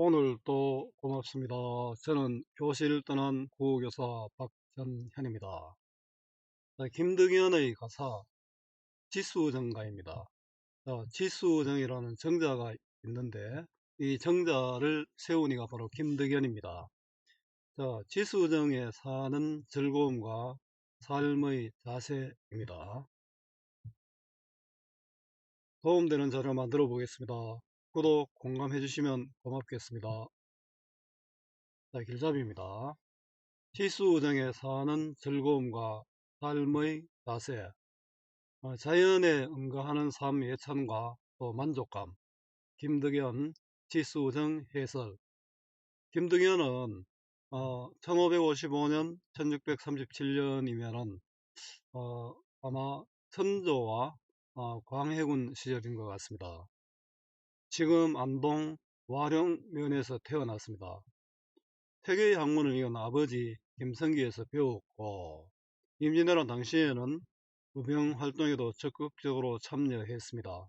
오늘 또 고맙습니다. 저는 교실 떠난 구호교사 박전현입니다. 김득연의 가사 지수정가입니다. 지수정이라는 정자가 있는데 이 정자를 세운 이가 바로 김득연입니다. 자, 지수정에 사는 즐거움과 삶의 자세입니다. 도움되는 자료 만들어 보겠습니다. 구독, 공감해 주시면 고맙겠습니다. 자, 길잡이입니다. 지수정에 사는 즐거움과 삶의 자세, 어, 자연에 응가하는 삶 예찬과 또 만족감, 김득연, 지수정 해설. 김득연은 어, 1555년, 1637년이면은 어, 아마 선조와 어, 광해군 시절인 것 같습니다. 지금 안동 와룡면에서 태어났습니다. 태계의 학문을 이은 아버지 김성기에서 배웠고 임진왜란 당시에는 무병 활동에도 적극적으로 참여했습니다.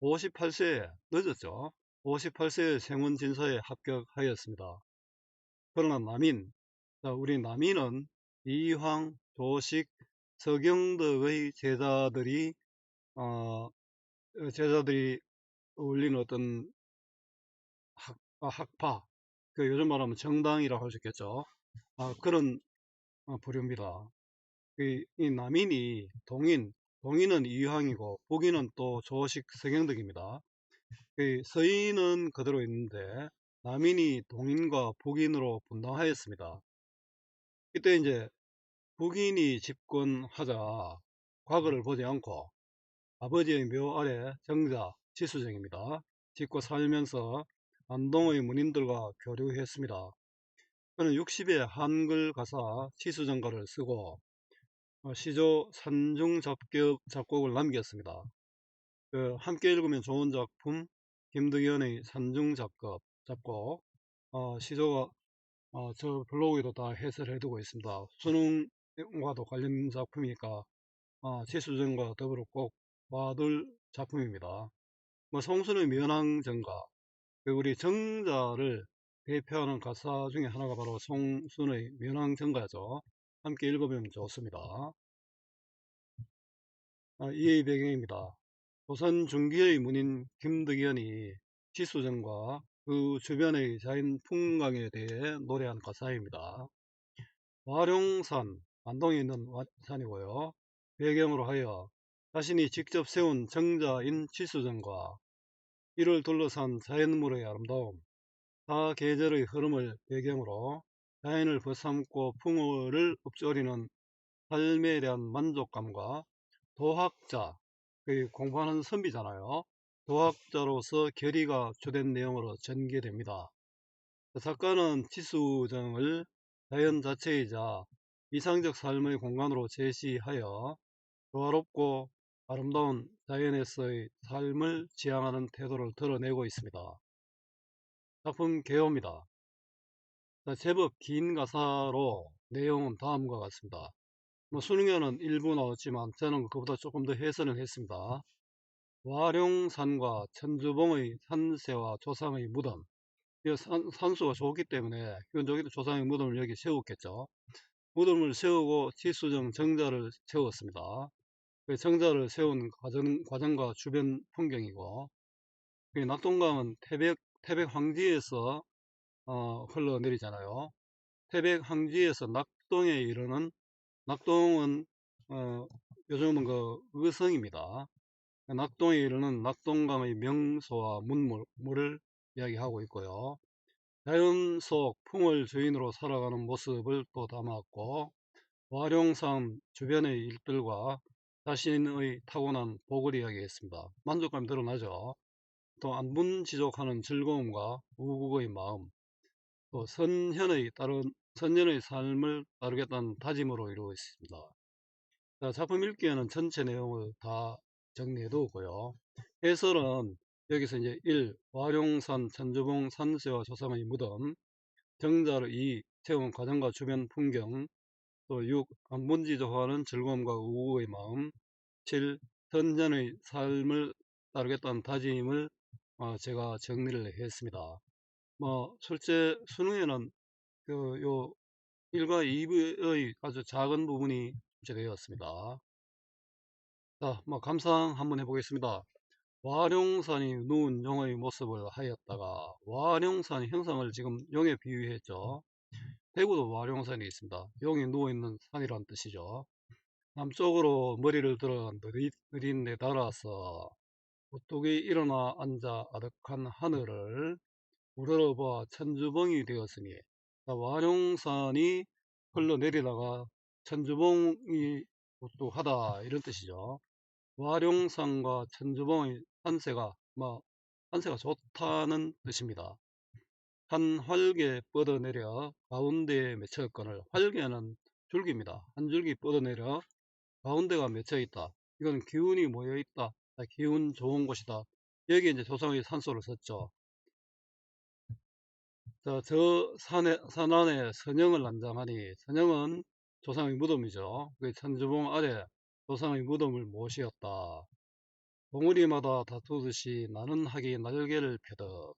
58세에 늦었죠. 58세에 생원 진사에 합격하였습니다. 그러나 남인, 우리 남인은 이황, 조식, 서경덕의 제자들이 어, 제자들이 올리는 어떤 학, 아, 학파, 그 요즘 말하면 정당이라고 할 수 있겠죠. 아, 그런 어, 부류입니다. 이, 이 남인이 동인, 동인은 이황이고 북인은 또 조식. 그 서인은 그대로 있는데 남인이 동인과 북인으로 분당하였습니다. 이때 이제 북인이 집권하자 과거를 보지 않고 아버지의 묘 아래 정자 지수정입니다. 짓고 살면서 안동의 문인들과 교류했습니다. 그는 60의 한글 가사 지수정가를 쓰고 어, 시조 산중 잡곡, 작곡을 남겼습니다. 그 함께 읽으면 좋은 작품 김득연의 산중 작곡, 작곡 어, 시조가 어, 저 블로그에도 다 해설해 두고 있습니다. 수능과도 관련 작품이니까 어, 지수정과 더불어 꼭 봐둘 작품입니다. 뭐 성순의 면왕정가 그 우리 정자를 대표하는 가사 중에 하나가 바로 성순의 면왕정가죠. 함께 읽어보면 좋습니다. 아, 이의 배경입니다. 조선 중기의 문인 김득연이 지수정과 그 주변의 자연 풍광에 대해 노래한 가사입니다. 와룡산, 안동에 있는 산이고요. 배경으로 하여 자신이 직접 세운 정자인 지수정과 이를 둘러싼 자연물의 아름다움, 다 계절의 흐름을 배경으로 자연을 벗삼고 풍어를 읊조리는 삶에 대한 만족감과 도학자, 그 공부하는 선비잖아요. 도학자로서 결의가 주된 내용으로 전개됩니다. 작가는 지수정을 자연 자체이자 이상적 삶의 공간으로 제시하여 조화롭고 아름다운 자연에서의 삶을 지향하는 태도를 드러내고 있습니다. 작품 개요입니다. 제법 긴 가사로 내용은 다음과 같습니다. 뭐 수능에는 일부 나왔지만 저는 그보다 조금 더 해설을 했습니다. 와룡산과 천주봉의 산세와 조상의 무덤 산, 산수가 좋기 때문에 기본적으로 조상의 무덤을 여기 세웠겠죠. 무덤을 세우고 지수정 정자를 세웠습니다. 그 정자를 세운 과정, 과정과 주변 풍경이고 그 낙동강은 태백, 태백 황지에서 어, 흘러내리잖아요. 태백 황지에서 낙동에 이르는 낙동은 어, 요즘은 그 의성입니다. 낙동에 이르는 낙동강의 명소와 문물을 이야기하고 있고요. 자연 속 풍을 주인으로 살아가는 모습을 또 담았고 와룡산 주변의 일들과 자신의 타고난 복을 이야기했습니다. 만족감이 드러나죠. 또 안분 지족하는 즐거움과 우국의 마음, 또 선현의 따른 선현의 삶을 따르겠다는 다짐으로 이루어 있습니다. 자, 작품 읽기에는 전체 내용을 다 정리해 두었고요. 해설은 여기서 이제 1. 와룡산 천주봉 산세와 조상의 무덤 정자로 2. 태운 과정과 주변 풍경 또 6. 안문지조하는 즐거움과 우우의 마음 7. 선전의 삶을 따르겠다는 다짐을 어, 제가 정리를 했습니다. 뭐 실제 수능에는 그 요 1과 2의 아주 작은 부분이 되었습니다. 자, 뭐 감상 한번 해보겠습니다. 와룡산이 누운 용의 모습을 하였다가 와룡산이 형상을 지금 용에 비유했죠. 대구도 와룡산이 있습니다. 용이 누워있는 산이란 뜻이죠. 남쪽으로 머리를 들어 느릿, 느릿내 달아서 우뚝이 일어나 앉아 아득한 하늘을 우러러봐 천주봉이 되었으니 와룡산이 흘러내리다가 천주봉이 우뚝하다 이런 뜻이죠. 와룡산과 천주봉의 한세가 뭐 한세가 좋다는 뜻입니다. 한 활개 뻗어내려 가운데에 맺혔거늘 활개는 줄기입니다. 한 줄기 뻗어내려 가운데가 맺혀 있다. 이건 기운이 모여 있다. 기운 좋은 곳이다. 여기 이제 조상의 산소를 썼죠. 자, 저 산에, 산 안에 선영을 안장하니 선영은 조상의 무덤이죠. 그 천주봉 아래 조상의 무덤을 모시었다. 봉우리마다 다투듯이 나는 하기 날개를 펴듯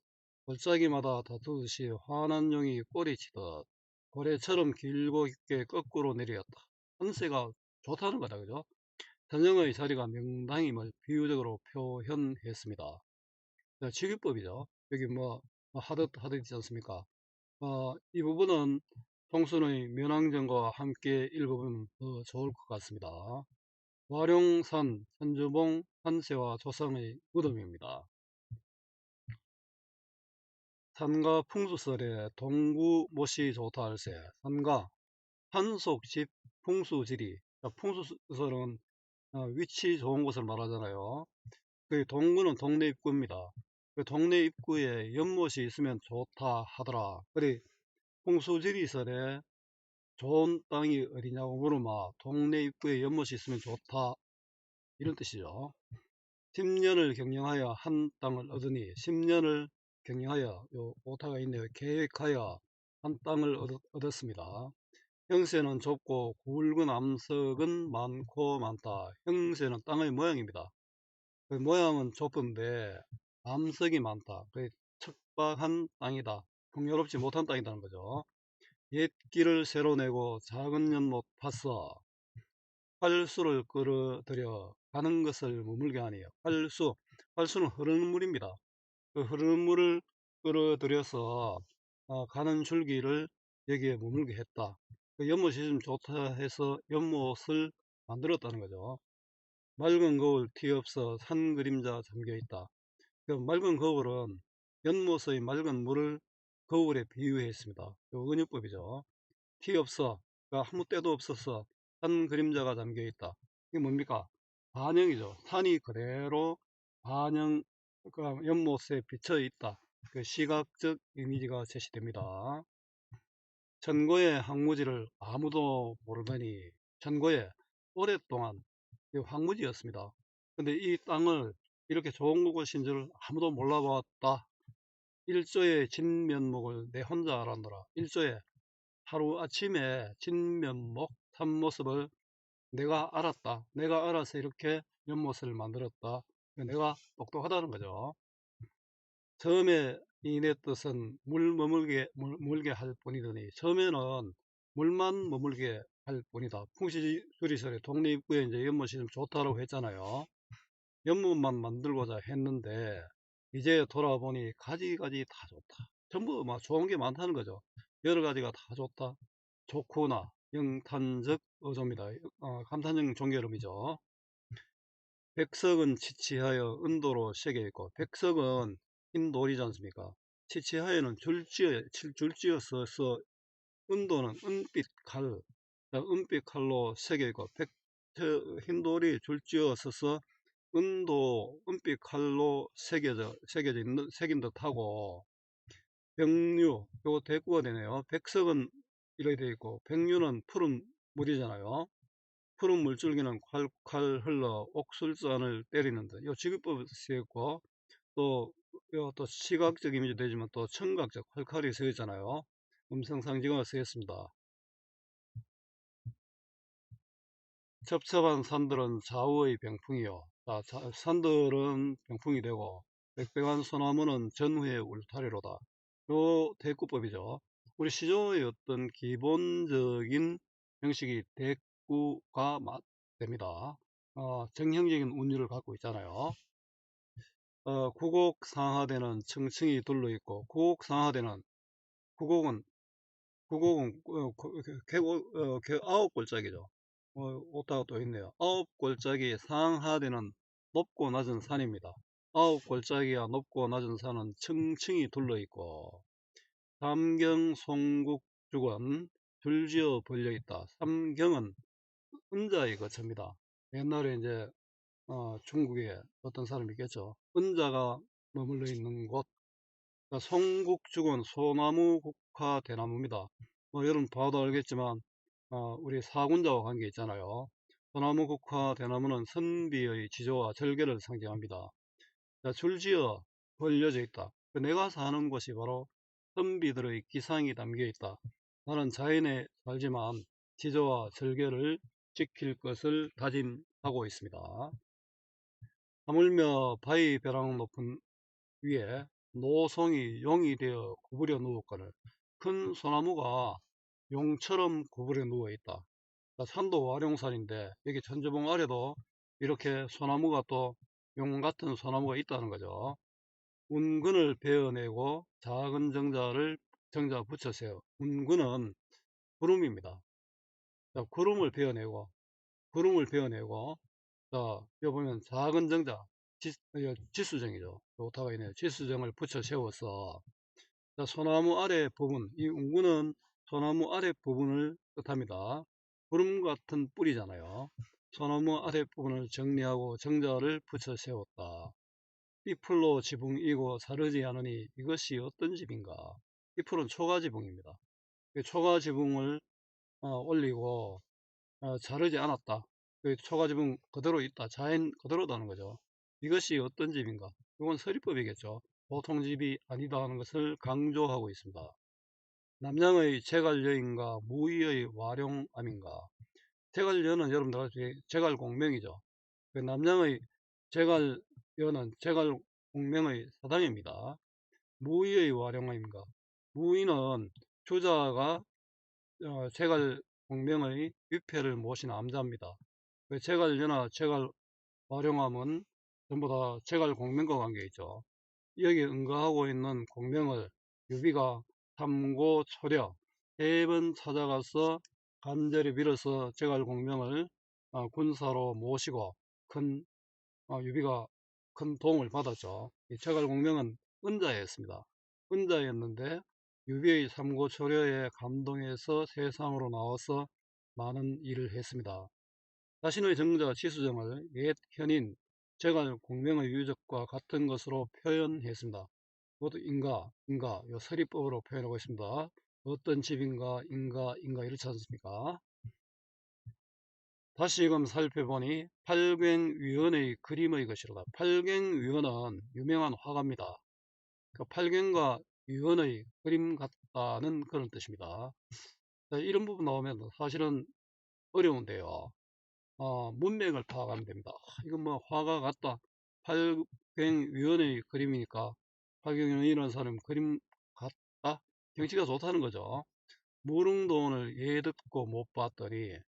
골짜기마다 다투듯이 화난 용이 꼬리치듯 고래처럼 길고 깊게 거꾸로 내렸다. 한세가 좋다는 거다. 그죠? 전형의 자리가 명당임을 비유적으로 표현했습니다. 직유법이죠. 여기 뭐, 뭐 하듯 하듯 있지 않습니까? 어, 이 부분은 통순의 면왕전과 함께 읽어보면 더 좋을 것 같습니다. 와룡산 천주봉 한세와 조상의 무덤입니다. 산가 풍수설에 동구 못이 좋다 할세 산가 한속집 풍수지리 풍수설은 어, 위치 좋은 곳을 말하잖아요. 그 동구는 동네 입구입니다. 그 동네 입구에 연못이 있으면 좋다 하더라. 그리 풍수지리설에 좋은 땅이 어디냐고 물으면 동네 입구에 연못이 있으면 좋다 이런 뜻이죠 10년을 경영하여 한 땅을 얻으니 10년을 경영하여 요 오타가 있네요. 계획하여 한 땅을 얻, 었습니다. 형세는 좁고 굵은 암석은 많고 많다. 형세는 땅의 모양입니다. 그 모양은 좁은데 암석이 많다. 그 척박한 땅이다. 풍요롭지 못한 땅이라는 거죠. 옛 길을 새로 내고 작은 연못 파서 활수를 끌어들여 가는 것을 머물게 하니 활수, 활수는 흐르는 물입니다. 그 흐르는 물을 끌어들여서 어, 가는 줄기를 여기에 머물게 했다. 그 연못이 좀 좋다 해서 연못을 만들었다는 거죠. 맑은 거울 티 없어 산 그림자 잠겨 있다. 그 맑은 거울은 연못의 맑은 물을 거울에 비유했습니다. 은유법이죠. 티 없어. 그러니까 아무 때도 없어서 한 그림자가 잠겨 있다. 이게 뭡니까? 반영이죠. 산이 그대로 반영, 그러니까 연못에 비쳐 있다. 그 시각적 이미지가 제시됩니다. 천고의 항무지를 아무도 모르더니 천고에 오랫동안 황무지였습니다. 근데 이 땅을 이렇게 좋은 곳인 줄 아무도 몰라봤다. 일조의 진면목을 내 혼자 알았노라. 일조에 하루 아침에 진면목 참모습을 내가 알았다. 내가 알아서 이렇게 연못을 만들었다. 내가 똑똑하다는 거죠. 처음에 이내 뜻은 물 머물게, 머물게 할 뿐이더니 처음에는 물만 머물게 할 뿐이다. 풍시주리설에 입구에 이제 연못이 좀 좋다고 했잖아요. 연못만 만들고자 했는데 이제 돌아보니 가지가지 다 좋다. 전부 막 좋은 게 많다는 거죠. 여러 가지가 다 좋다. 좋구나. 영탄적 어조입니다. 어, 감탄적 종결음이죠. 백석은 치치하여 은도로 새겨 있고 백석은 흰 돌이지 않습니까? 치치하여는 줄지어 줄지어서 은도는 은빛 칼, 은빛 칼로 새겨 있고 백, 흰 돌이 줄지어서 은도 은빛 칼로 새겨져 새겨져 있는 새긴 듯하고 백류 요거 대꾸가 되네요 백석은 이렇게 되어 있고 백류는 푸른 물이잖아요 푸른 물줄기는 콸콸 흘러 옥술잔을 때리는 듯요 지급법이 쓰였고 또, 요, 또 시각적 이미지 되지만 또 청각적 활칼이 쓰였잖아요 음성 상징어가 쓰였습니다 첩첩한 산들은 좌우의 병풍이요 자, 산들은 병풍이 되고 백백한 소나무는 전후의 울타리로다. 요 대꾸법이죠. 우리 시조의 어떤 기본적인 형식이 대꾸가 마- 됩니다. 어, 정형적인 운율을 갖고 있잖아요. 어, 구곡 상하대는 층층이 둘러 있고 구곡 상하대는 구곡은 구곡은 어, 그- 어, 개- 아홉 골짜기죠. 어, 오타가 또 있네요. 아홉 골짜기 상하대는 높고 낮은 산입니다. 아홉 골짜기와 높고 낮은 산은 층층이 둘러 있고 삼경 송국 죽은 줄지어 벌려 있다. 삼경은 은자의 거처입니다. 옛날에 이제 어, 중국에 어떤 사람이 있겠죠. 은자가 머물러 있는 곳. 그러니까 송국죽은 소나무 국화 대나무입니다. 뭐 여러분 봐도 알겠지만 어, 우리 사군자와 관계 있잖아요. 소나무 국화 대나무는 선비의 지조와 절개를 상징합니다. 자, 줄지어 벌려져 있다. 그 내가 사는 곳이 바로 선비들의 기상이 담겨 있다. 나는 자연에 살지만 지조와 절개를 지킬 것을 다짐하고 있습니다. 하물며 바위 벼랑 높은 위에 노송이 용이 되어 구부려 누웠거늘 큰 소나무가 용처럼 구부려 누워 있다. 자, 산도 와룡산인데 여기 천주봉 아래도 이렇게 소나무가 또 용 같은 소나무가 있다는 거죠. 운근을 베어내고 작은 정자를 정자 붙여세요. 운근은 구름입니다. 자, 구름을 베어내고 구름을 베어내고 자, 여기 보면 작은 정자 지, 어, 지수정이죠. 오타가 있네요. 지수정을 붙여 세워서 자, 소나무 아래 부분 이 운근은 소나무 아래 부분을 뜻합니다. 구름 같은 뿌리잖아요. 소나무 아래 부분을 정리하고 정자를 붙여 세웠다. 삐풀로 지붕이고 사르지 않으니 이것이 어떤 집인가? 삐풀은 초가 지붕입니다. 그 초가 지붕을 어, 올리고 어, 자르지 않았다. 그 초가 지붕 그대로 있다. 자연 그대로다는 거죠. 이것이 어떤 집인가? 이건 서리법이겠죠. 보통 집이 아니다 하는 것을 강조하고 있습니다. 남양의 제갈여인가 무의의 와룡암인가? 제갈여는 여러분들 아시죠? 제갈공명이죠. 그 남양의 제갈여는 제갈공명의 사당입니다. 무의의 와룡암인가? 무의는 주자가 어, 제갈 공명의 위패를 모신 암자입니다. 그 제갈여나 제갈 와룡암은 전부 다 제갈 공명과 관계 있죠. 여기 응가하고 있는 공명을 유비가 삼고 초려 세 번 찾아가서 간절히 빌어서 제갈 공명을 어, 군사로 모시고 큰 어, 유비가 큰 도움을 받았죠. 이 제갈 공명은 은자였습니다. 은자였는데 유비의 삼고 초려에 감동해서 세상으로 나와서 많은 일을 했습니다. 자신의 정자 지수정을 옛 현인 제갈 공명의 유적과 같은 것으로 표현했습니다. 모두 인가, 인가, 요 서리법으로 표현하고 있습니다. 어떤 집인가, 인가, 인가 이렇지 않습니까? 다시금 살펴보니 팔갱위원의 그림의 것이로다. 팔갱위원은 유명한 화가입니다. 그 팔갱과 위원의 그림 같다는 그런 뜻입니다. 자, 이런 부분 나오면 사실은 어려운데요. 어, 문맥을 파악하면 됩니다. 아, 이건 뭐 화가 같다. 팔갱위원의 그림이니까 팔갱위원이라는 사람 그림 같다. 경치가 좋다는 거죠. 무릉도원을 예 듣고 못 봤더니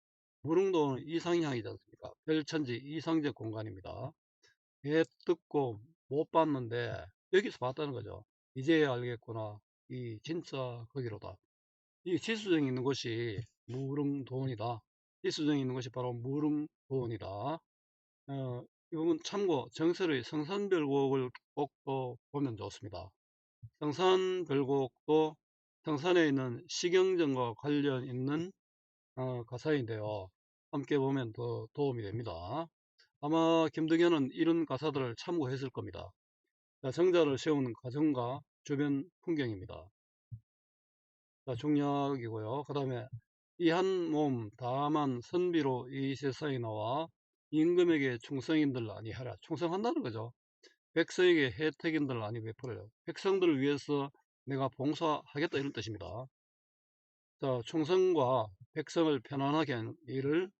무릉도원은 이상향이지 않습니까? 별천지 이상적 공간입니다. 예 듣고 못 봤는데 여기서 봤다는 거죠. 이제야 알겠구나. 이 진짜 거기로다. 이 지수정이 있는 곳이 무릉도원이다. 지수정이 있는 곳이 바로 무릉도원이다. 어, 이 부분 참고 정설의 성산별곡을 꼭 또 보면 좋습니다. 성산별곡도 성산에 있는 시경전과 관련 있는 어, 가사인데요. 함께 보면 더 도움이 됩니다. 아마 김덕현은 이런 가사들을 참고했을 겁니다. 자, 정자를 세우는 과정과 주변 풍경입니다. 자, 중략이고요. 그 다음에 이 한 몸 다만 선비로 이 세상에 나와 임금에게 충성인들 아니하라. 충성한다는 거죠. 백성에게 혜택인들 아니 베풀어요. 백성들을 위해서 내가 봉사하겠다 이런 뜻입니다. 자, 충성과 백성을 편안하게 하는 일을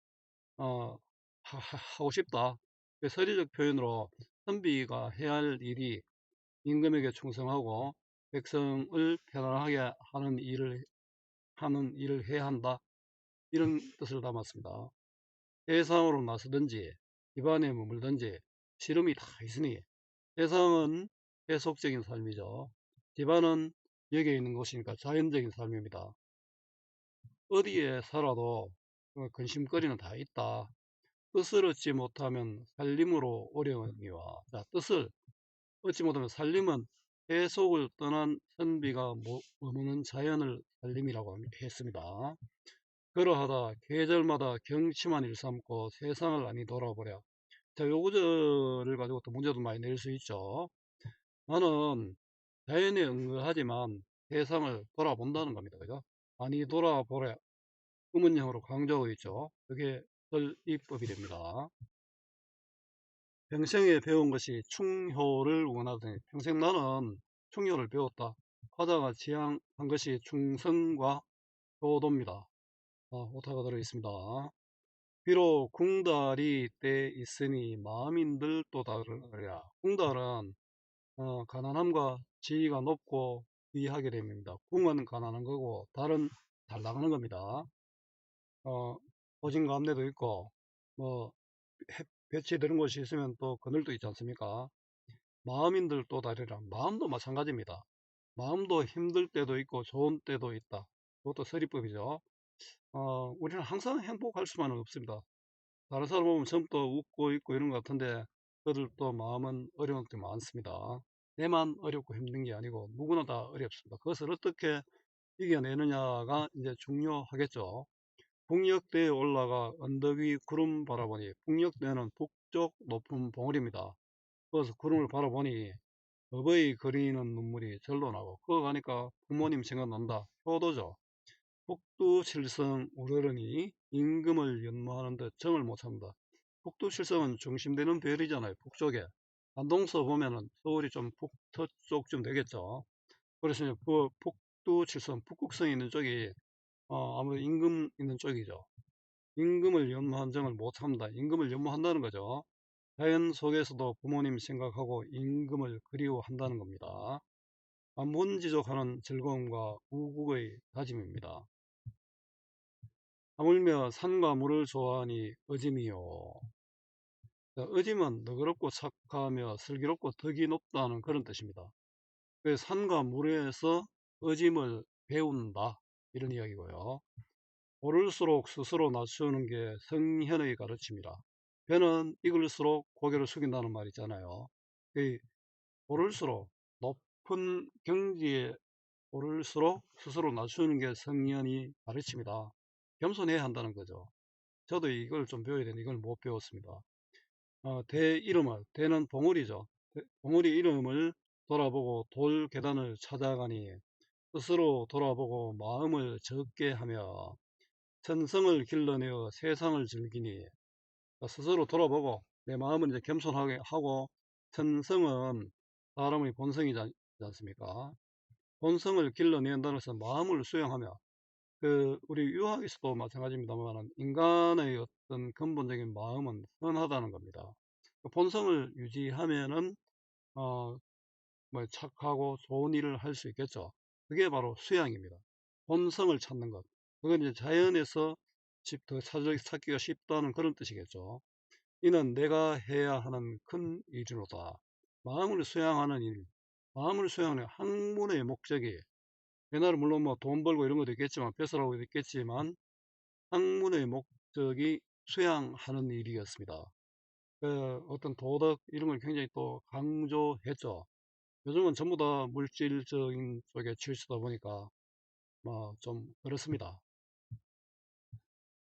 어, 하, 고 싶다. 그 서리적 표현으로 선비가 해야 할 일이 임금에게 충성하고 백성을 편안하게 하는 일을 하는 일을 해야 한다. 이런 뜻을 담았습니다. 세상으로 나서든지 집안에 머물든지 시름이 다 있으니 세상은 세속적인 삶이죠. 집안은 여기에 있는 곳이니까 자연적인 삶입니다. 어디에 살아도 그 근심거리는 다 있다. 뜻을 얻지 못하면 살림으로 어려움이와 자, 뜻을 얻지 못하면 살림은 해속을 떠난 선비가 머무는 자연을 살림이라고 했습니다. 그러하다 계절마다 경치만 일삼고 세상을 아니 돌아보랴. 자, 요 구절을 가지고 또 문제도 많이 낼 수 있죠. 나는 자연에 응거하지만 세상을 돌아본다는 겁니다. 그죠? 아니 돌아보랴. 의문형으로 강조하고 있죠. 그게 설입법이 됩니다. 평생에 배운 것이 충효를 원하더니 평생 나는 충효를 배웠다. 화자가 지향한 것이 충성과 효도입니다. 어, 오타가 들어있습니다. 비록 궁달이 때 있으니 마음인들 또 다르랴. 궁달은 어, 가난함과 지위가 높고 위하게 됩니다. 궁은 가난한 거고 달은 잘 나가는 겁니다. 어, 오진과 암내도 있고 뭐 배치되는 곳이 있으면 또 그늘도 있지 않습니까? 마음인들 또 다르라. 마음도 마찬가지입니다. 마음도 힘들 때도 있고 좋은 때도 있다. 그것도 서리법이죠. 어, 우리는 항상 행복할 수만은 없습니다. 다른 사람 보면 전부 다 웃고 있고 이런 것 같은데 그들도 마음은 어려운 때 많습니다. 내만 어렵고 힘든 게 아니고 누구나 다 어렵습니다. 그것을 어떻게 이겨내느냐가 이제 중요하겠죠. 북녘대에 올라가 언덕 위 구름 바라보니 북녘대는 북쪽 높은 봉우리입니다. 그래서 구름을 바라보니 어버이 그리는 눈물이 절로 나고 그거 가니까 부모님 생각난다. 효도죠. 북두칠성 우러러니 임금을 연모하는 듯 정을 못 참다. 북두칠성은 중심되는 별이잖아요. 북쪽에. 안동서 보면은 서울이 좀 북서쪽쯤 되겠죠. 그래서 그 북두칠성 북극성이 있는 쪽이 어, 아무래도 임금 있는 쪽이죠. 임금을 연모한 정을 못 참다. 임금을 연모한다는 거죠. 자연 속에서도 부모님 생각하고 임금을 그리워한다는 겁니다. 만문지족하는 즐거움과 우국의 다짐입니다. 하물며 산과 물을 좋아하니 어짐이요. 어짐은 너그럽고 착하며 슬기롭고 덕이 높다는 그런 뜻입니다. 그 산과 물에서 어짐을 배운다. 이런 이야기고요. 오를수록 스스로 낮추는 게 성현의 가르침이라. 배는 익을수록 고개를 숙인다는 말 있잖아요. 오를수록 높은 경지에 오를수록 스스로 낮추는 게 성현이 가르침이다. 겸손해야 한다는 거죠. 저도 이걸 좀 배워야 되는데 이걸 못 배웠습니다. 어, 대 이름을, 대는 봉우리죠. 봉우리 이름을 돌아보고 돌 계단을 찾아가니 스스로 돌아보고 마음을 적게 하며 천성을 길러내어 세상을 즐기니 스스로 돌아보고 내 마음을 이제 겸손하게 하고 천성은 사람의 본성이지 않습니까? 본성을 길러낸다는 것은 마음을 수용하며 그 우리 유학에서도 마찬가지입니다만 인간의 어떤 근본적인 마음은 선하다는 겁니다. 그 본성을 유지하면은 어, 뭐 착하고 좋은 일을 할 수 있겠죠. 그게 바로 수양입니다. 본성을 찾는 것. 그건 이제 자연에서 더 찾기가 쉽다는 그런 뜻이겠죠. 이는 내가 해야 하는 큰 일이로다. 마음을 수양하는 일, 마음을 수양하는 학문의 목적이 옛날에 물론 뭐 돈 벌고 이런 것도 있겠지만 뺏으라고 있겠지만 학문의 목적이 수양하는 일이었습니다. 그 어떤 도덕 이런 걸 굉장히 또 강조했죠. 요즘은 전부 다 물질적인 쪽에 치우치다 보니까 뭐 좀 그렇습니다.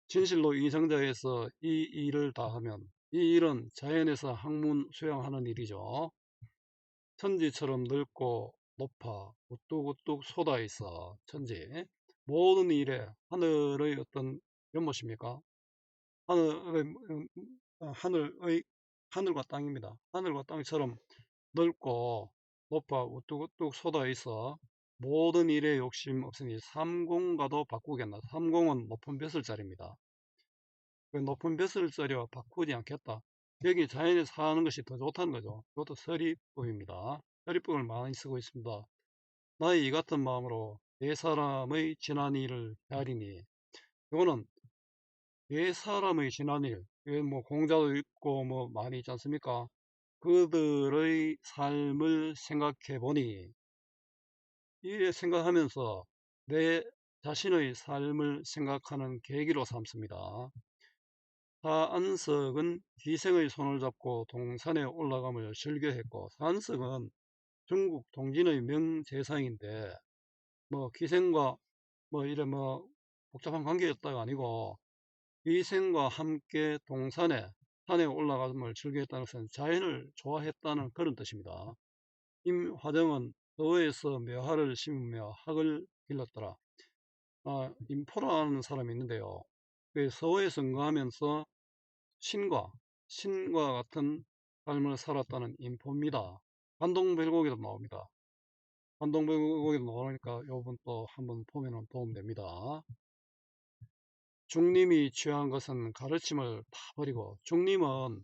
진실로 이성자에서 이 일을 다 하면 이 일은 자연에서 학문 수양하는 일이죠. 천지처럼 넓고 높아 우뚝우뚝 쏟아 있어 천지 모든 일에 하늘의 어떤 연못입니까? 하늘의 음, 어, 하늘의 하늘과 땅입니다. 하늘과 땅처럼 넓고 높아. 우뚝우뚝 쏟아 있어. 모든 일에 욕심 없으니 삼공과도 바꾸겠나. 삼공은 높은 벼슬자리입니다. 그 높은 벼슬자리와 바꾸지 않겠다. 여기 자연에 사는 것이 더 좋다는 거죠. 이것도 서리법입니다. 서리법을 많이 쓰고 있습니다. 나의 이 같은 마음으로 네 사람의 지난 일을 헤아리니. 이거는 네 사람의 지난 일, 이게 뭐 공자도 있고 뭐 많이 있지 않습니까? 그들의 삶을 생각해 보니 이에 생각하면서 내 자신의 삶을 생각하는 계기로 삼습니다. 사안석은 기생의 손을 잡고 동산에 올라감을 즐겨했고 사안석은 중국 동진의 명재상인데 뭐 기생과 뭐 이래 뭐 복잡한 관계였다가 아니고 기생과 함께 동산에 산에 올라감을 즐겨했다는 것은 자연을 좋아했다는 그런 뜻입니다. 임화정은 서에서 묘화를 심으며 학을 길렀더라. 아, 임포라는 사람이 있는데요. 그 서에 성가하면서 신과 신과 같은 삶을 살았다는 인포입니다. 관동별곡에도 나옵니다. 관동별곡에도 나오니까 요번 또 한번 보면 도움됩니다. 중림이 취한 것은 가르침을 다 버리고 중림은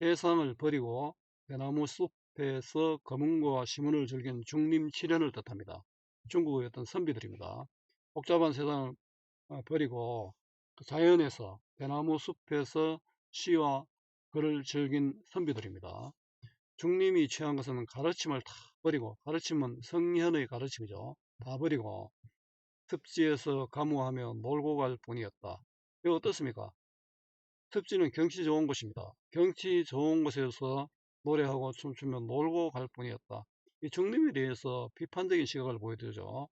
세상을 버리고 대나무 숲에서 검은고와 시문을 즐긴 중림 칠연을 뜻합니다. 중국의 어떤 선비들입니다. 복잡한 세상을 어, 버리고 그 자연에서 대나무 숲에서 시와 글을 즐긴 선비들입니다. 중림이 취한 것은 가르침을 다 버리고 가르침은 성현의 가르침이죠. 다 버리고 습지에서 가무하며 놀고 갈 뿐이었다. 이거 어떻습니까? 습지는 경치 좋은 곳입니다. 경치 좋은 곳에서 노래하고 춤추며 놀고 갈 뿐이었다. 이 중림에 대해서 비판적인 시각을 보여주죠.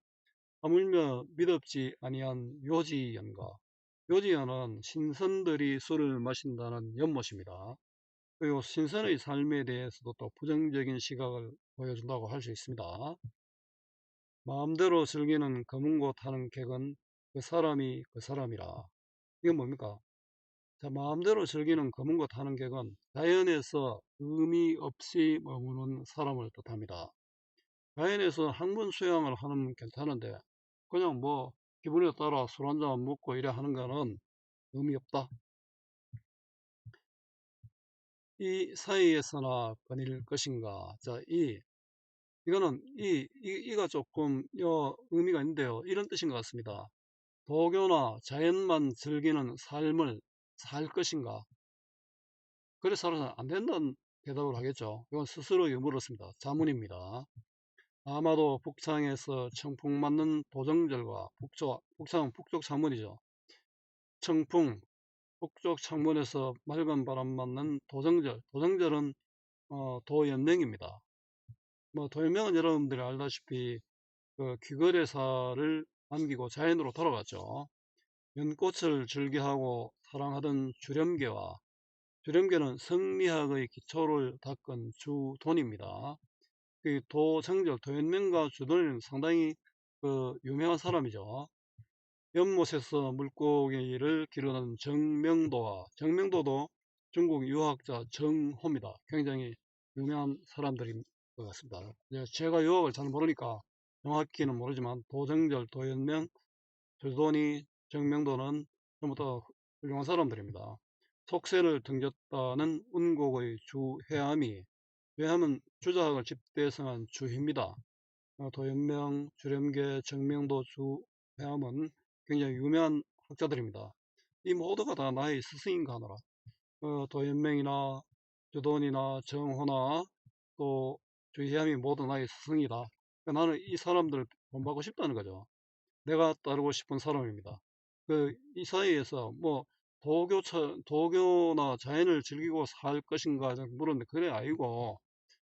하물며 믿었지 아니한 요지연가 요지연은 신선들이 술을 마신다는 연못입니다. 그리고 신선의 삶에 대해서도 또 부정적인 시각을 보여준다고 할 수 있습니다. 마음대로 즐기는 검은고 타는 객은 그 사람이 그 사람이라. 이건 뭡니까? 자, 마음대로 즐기는 검은고 타는 객은 자연에서 의미 없이 머무는 사람을 뜻합니다. 자연에서 항문 수영을 하는 괜찮은데 그냥 뭐 기분에 따라 술 한잔 먹고 이래 하는 거는 의미 없다. 이 사이에서나 거닐 것인가. 자, 이, 이거는 이, 이, 이가 조금 여 의미가 있는데요. 이런 뜻인 것 같습니다. 도교나 자연만 즐기는 삶을 살 것인가. 그래 살아서는 안 된다는 대답을 하겠죠. 이건 스스로 물었습니다. 자문입니다. 아마도 북창에서 청풍 맞는 도정절과 북쪽, 북창은 북쪽 창문이죠. 청풍, 북쪽 창문에서 맑은 바람 맞는 도정절. 도정절은 어, 도연명입니다. 뭐 도연명은 여러분들이 알다시피 그 귀거래사를 남기고 자연으로 돌아갔죠. 연꽃을 즐겨하고 사랑하던 주렴계와 주렴계는 성리학의 기초를 닦은 주돈입니다. 그 도정절, 도연명과 주돈은 상당히 그 유명한 사람이죠. 연못에서 물고기를 기르는 정명도와 정명도도 중국 유학자 정호입니다. 굉장히 유명한 사람들인 것 같습니다. 제가 유학을 잘 모르니까 정확히는 모르지만 도정절, 도연명, 주돈이, 정명도는 전부 다 훌륭한 사람들입니다. 속세를 등졌다는 운곡의 주해암이 왜하면 주작을 집대성한 주희입니다. 어, 도연명, 주렴계, 정명도, 주해암은 굉장히 유명한 학자들입니다. 이 모두가 다 나의 스승인가 하노라. 어, 도연명이나 주돈이나 정호나 또 주희암이 모두 나의 스승이다. 그러니까 나는 이 사람들을 본받고 싶다는 거죠. 내가 따르고 싶은 사람입니다. 그, 이 사이에서 뭐, 도교, 도교나 자연을 즐기고 살 것인가 물었는데, 그래, 아니고,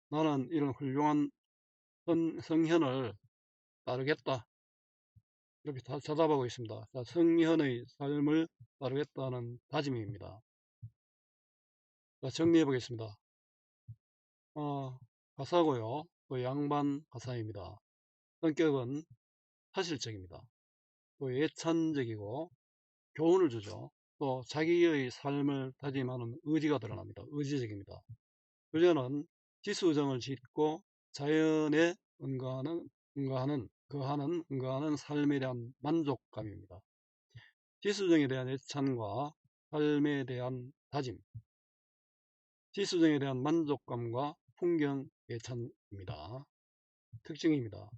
나는 이런 훌륭한 성, 성현을 따르겠다. 이렇게 다 찾아보고 있습니다. 자, 성현의 삶을 따르겠다는 다짐입니다. 자, 정리해 보겠습니다. 어, 가사고요. 또 양반 가사입니다. 성격은 사실적입니다. 또 예찬적이고 교훈을 주죠. 또 자기의 삶을 다짐하는 의지가 드러납니다. 의지적입니다. 주제는 지수정을 짓고 자연에 응가하는, 응가하는 그하는 응가하는 삶에 대한 만족감입니다. 지수정에 대한 애찬과 삶에 대한 다짐 지수정에 대한 만족감과 풍경 예찬 입니다. 특징입니다.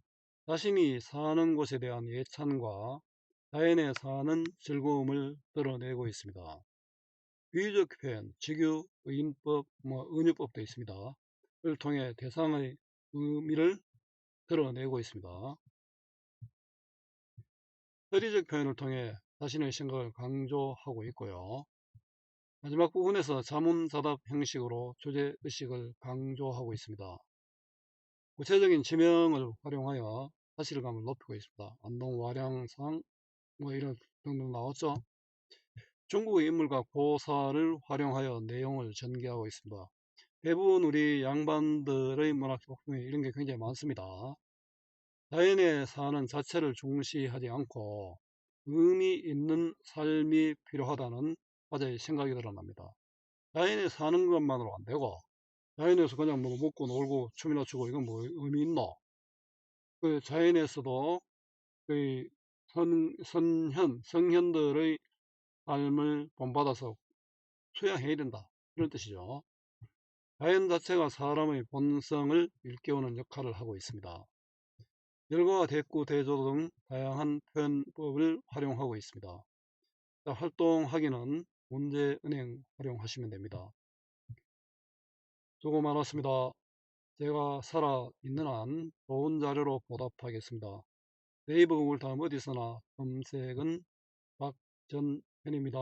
자신이 사는 곳에 대한 예찬과 자연에 사는 즐거움을 드러내고 있습니다. 비유적 표현, 직유, 의인법, 뭐 은유법도 있습니다. 를 통해 대상의 의미를 드러내고 있습니다. 서리적 표현을 통해 자신의 생각을 강조하고 있고요. 마지막 부분에서 자문자답 형식으로 주제의식을 강조하고 있습니다. 구체적인 지명을 활용하여 사실감을 높이고 있습니다. 안동 와량상 뭐 이런 등등 나왔죠. 중국의 인물과 고사를 활용하여 내용을 전개하고 있습니다. 대부분 우리 양반들의 문학 작품에 이런 게 굉장히 많습니다. 자연에 사는 자체를 중시하지 않고 의미 있는 삶이 필요하다는 화자의 생각이 드러납니다. 자연에 사는 것만으로 안 되고 자연에서 그냥 뭐 먹고 놀고 춤이나 추고 이건 뭐 의미 있노? 그 자연에서도 그 선, 선현, 성현들의 삶을 본받아서 수양해야 된다. 이런 뜻이죠. 자연 자체가 사람의 본성을 일깨우는 역할을 하고 있습니다. 열과 대구, 대조 등 다양한 표현법을 활용하고 있습니다. 활동하기는 문제은행 활용하시면 됩니다. 수고 많았습니다. 제가 살아있는 한 좋은 자료로 보답하겠습니다. 네이버 구글 다음 어디서나 검색은 박전현입니다.